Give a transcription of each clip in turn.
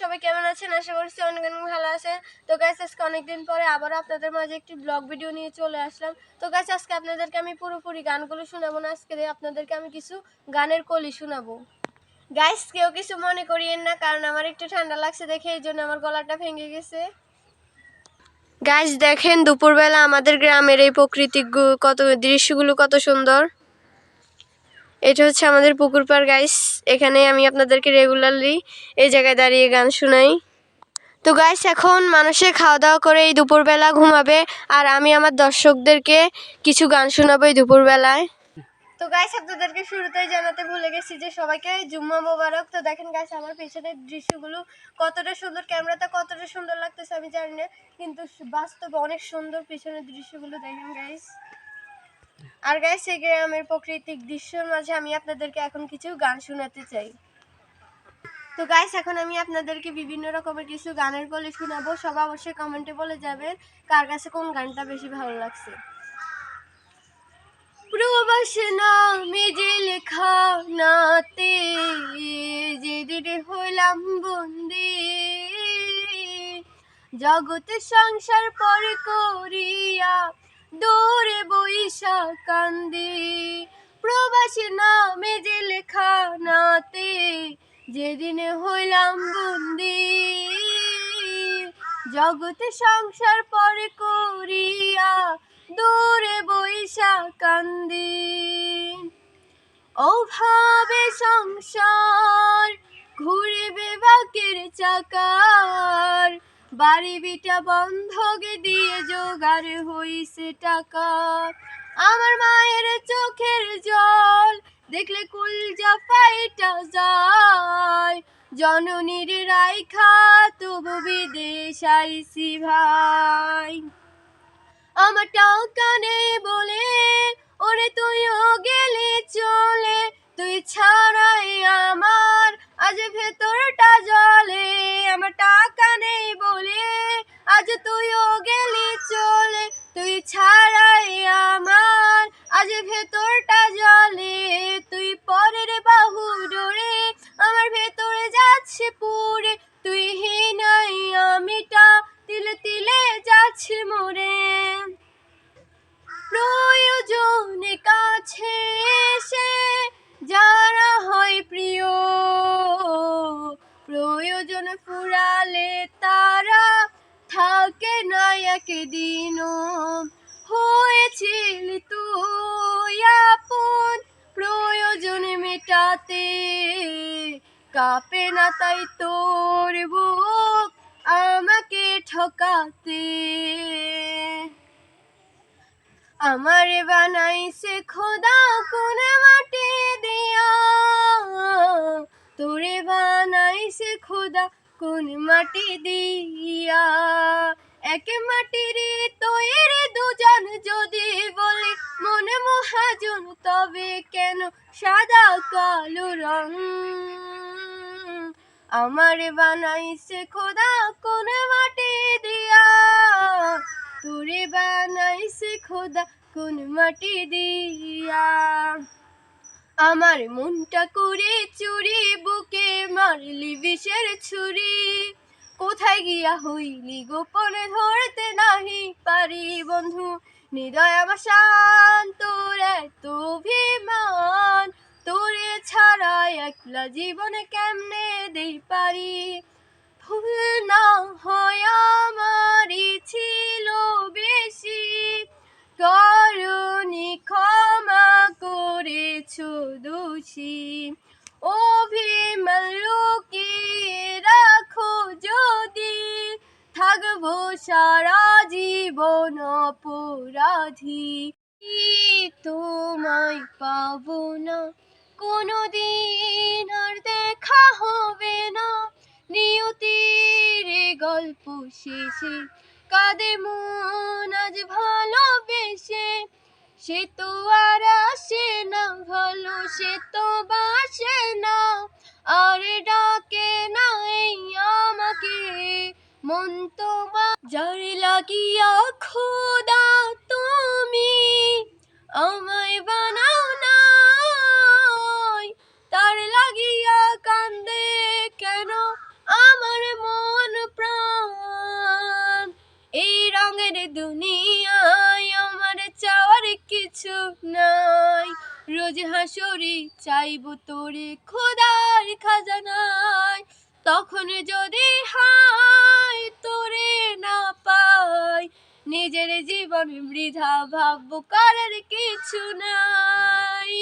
সবাই কেমন আছেন? আশা করছি অনেক অনেক ভালো আছেন। তো গাছ আজকে অনেকদিন পরে আবার আপনাদের মাঝে একটি ব্লগ ভিডিও নিয়ে চলে আসলাম। তো গাছ আজকে আপনাদেরকে আমি পুরোপুরি গানগুলো শোনাবো না। আজকে আপনাদেরকে আমি কিছু গানের কলি শোনাবো। গাইস কেউ কিছু মনে করিয়েন না, কারণ আমার একটু ঠান্ডা লাগছে দেখে, এই জন্য আমার গলাটা ভেঙে গেছে। গাইস দেখেন, দুপুরবেলা আমাদের গ্রামের এই প্রকৃতিক কত দৃশ্যগুলো কত সুন্দর। এটা হচ্ছে আমাদের পুকুর পাড় গাইস এখানে আমি আপনাদেরকে রেগুলারলি এই জায়গায় দাঁড়িয়ে গান শোনাই। তো গাইস এখন মানুষে খাওয়া দাওয়া করে এই দুপুরবেলা ঘুমাবে আর আমি আমার দর্শকদেরকে কিছু গান শোনাবো এই দুপুরবেলায়। তো গাইস আপনাদেরকে শুরুতেই জানাতে ভুলে গেছি যে সবাইকে জুম্মা মোবারক। তো দেখেন গাইস আমার পেছনের দৃশ্যগুলো কতটা সুন্দর ক্যামেরাতে কতটা সুন্দর লাগতেছে আমি জানি না, কিন্তু বাস্তবে অনেক সুন্দর পিছনের দৃশ্যগুলো দেখেন গাইস আর গাইস এই গ্রামের প্রাকৃতিক দৃশ্যের মাঝে আমি আপনাদেরকে এখন কিছু গান শোনাতে চাই। তো গাইস এখন আমি আপনাদেরকে বিভিন্ন রকমের কিছু গানের কলি শোনাবো। সবাই অবশ্যই কমেন্টে বলে যাবেন কার কাছে কোন গানটা বেশি ভালো লাগছে। হইলাম বন্দি। জগতে সংসার পরে করিয়া দূরে বৈশা কান্দি প্রবাসী নামে যে লেখা নাতে যেদিনে হইলাম বন্দি জগতে সংসার পরে করিয়া দূরে বৈশা কান্দি অভাবে সংসার ঘুরে বেবাকের চাকার বাড়ি বিটা বন্ধকে দিয়ে জোগাড় হইছে টাকা। আমার মায়ের চোখের জল, দেখলে কুলজা ফাইটা যায়। জননীর রাইখা তবু বিদেশ আইসি ভাই। আমার টাকা নেই বলে, ওরে তুইও গেলি চলে। তুই ছাড়াই আমার, আজ ভেতরটা না একদিনও হয়েছিল তুই আপন প্রয়োজন মেটাতে। কাঁপে না তাই তোর বুক আমাকে ঠকাতে। আমার বানাইছে খোদা কোন মাটি দিয়া। তোরে বানাইছে খোদা কোন মাটি দিয়া। এক মাটির তৈরি দুজন যদি বলি, মনে মহাজন, তবে কেন সাদা কালো রং? আমার বানাইছে খোদা কোন মাটি দিয়া। তোরে বানাইছে খোদা কোন মাটি দিয়া। আমার মনটা করে চুরি, বুকে মারলি বিষের ছুরি। কোথায় গিয়া হইলি? গোপনে ধরতে নাহি পারি, বন্ধু। হৃদয় আমার শান্ত, এত অভিমান। তোরে ছাড়া একলা জীবনে কেমনে দেই পারি? ভুল না হয় আমারই ছিল বেশি। করুণী ক্ষমা করেছ দোষী। অভিমান লুকিয়ে থাকব সারা জীবন অপরাধী। তোমায় পাবো না? কোনোদিন আর দেখা হবে না। নিয়তির গল্প শেষে কাঁদে মন আজ ভালোবেসে। সে তো আর আসে না, ভালো সে তো বাসে না। আর ডাকে মন তোমা যার লাগিয়া খোদা তুমি, আমায় বানাও নাই। তার লাগিয়া কান্দে কেন আমার মন প্রাণ? এই রঙের দুনিয়ায় আমার চাওয়ার কিছু নাই। রোজ হাসরি চাইব তোরে খোদার খাজানায়। তখন যদি হা নিজের জীবন বৃথা ভাববো করার কিছু নাই।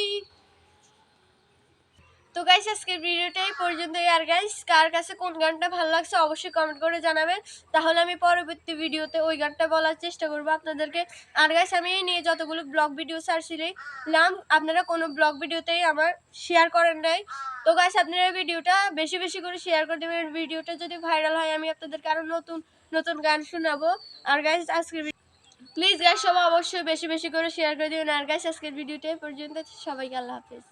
গাইস আজকের ভিডিওটা এই পর্যন্তই। আর গাইস কার কাছে কোন গানটা ভালো লাগছে অবশ্যই কমেন্ট করে জানাবেন। তাহলে আমি পরবর্তী ভিডিওতে ওই গানটা বলার চেষ্টা করব আপনাদেরকে। আর গাইস আমি এই নিয়ে যতগুলো ব্লগ ভিডিও ছাড়ছিলাম, আপনারা কোনো ব্লগ ভিডিওতেই আমার শেয়ার করেন নাই। তো গাইস আপনারা ভিডিওটা বেশি বেশি করে শেয়ার করে দেবেন। ভিডিওটা যদি ভাইরাল হয়, আমি আপনাদেরকে আরও নতুন নতুন গান শোনাবো। আর গাইস আজকের প্লিজ গাইস সবাই অবশ্যই বেশি বেশি করে শেয়ার করে দেবেন। আর গাইস আজকের ভিডিওটা পর্যন্ত সবাইকে আল্লাহ হাফেজ।